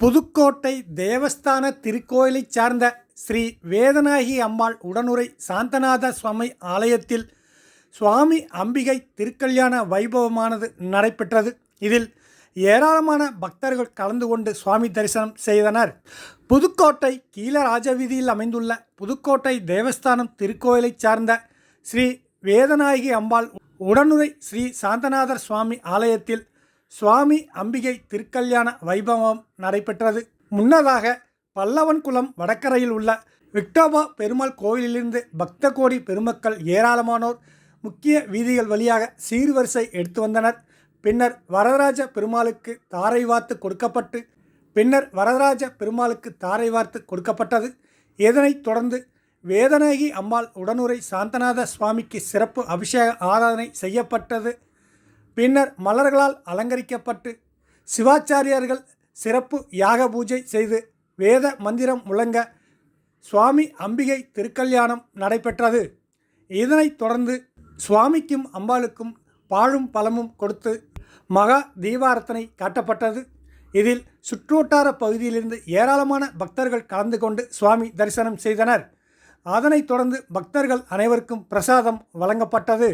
புதுக்கோட்டை தேவஸ்தான திருக்கோயிலைச் சார்ந்த ஸ்ரீ வேதநாயகி அம்மாள் உடனுரை சாந்தநாத சுவாமி ஆலயத்தில் சுவாமி அம்பிகை திருக்கல்யாண வைபவமானது நடைபெற்றது. இதில் ஏராளமான பக்தர்கள் கலந்து கொண்டு சுவாமி தரிசனம் செய்தனர். புதுக்கோட்டை கீழராஜவீதியில் அமைந்துள்ள புதுக்கோட்டை தேவஸ்தானம் திருக்கோயிலைச் சார்ந்த ஸ்ரீ வேதநாயகி அம்பாள் உடனுரை ஸ்ரீ சாந்தநாதர் சுவாமி ஆலயத்தில் சுவாமி அம்பிகை திருக்கல்யாண வைபவம் நடைபெற்றது. முன்னதாக பல்லவன்குளம் வடக்கரையில் உள்ள விக்டோபா பெருமாள் கோயிலிலிருந்து பக்த கோடி பெருமக்கள் ஏராளமானோர் முக்கிய வீதிகள் வழியாக சீர்வரிசை எடுத்து வந்தனர். பின்னர் வரதராஜ பெருமாளுக்கு தாரை வார்த்து கொடுக்கப்பட்டு பின்னர் வரதராஜ பெருமாளுக்கு தாரை வார்த்து கொடுக்கப்பட்டது. இதனைத் தொடர்ந்து வேதநாயகி அம்பாள் உடனுரை சாந்தநாத சுவாமிக்கு சிறப்பு அபிஷேக ஆராதனை செய்யப்பட்டது. பின்னர் மலர்களால் அலங்கரிக்கப்பட்டு சிவாச்சாரியார்கள் சிறப்பு யாக பூஜை செய்து வேத மந்திரம் முழங்க சுவாமி அம்பிகை திருக்கல்யாணம் நடைபெற்றது. இதனைத் தொடர்ந்து சுவாமிக்கும் அம்பாளுக்கும் பாழும் பழமும் கொடுத்து மகா தீபாரத்தனை காட்டப்பட்டது. இதில் சுற்றுவட்டார பகுதியிலிருந்து ஏராளமான பக்தர்கள் கலந்து கொண்டு சுவாமி தரிசனம் செய்தனர். அதனைத் தொடர்ந்து பக்தர்கள் அனைவருக்கும் பிரசாதம் வழங்கப்பட்டது.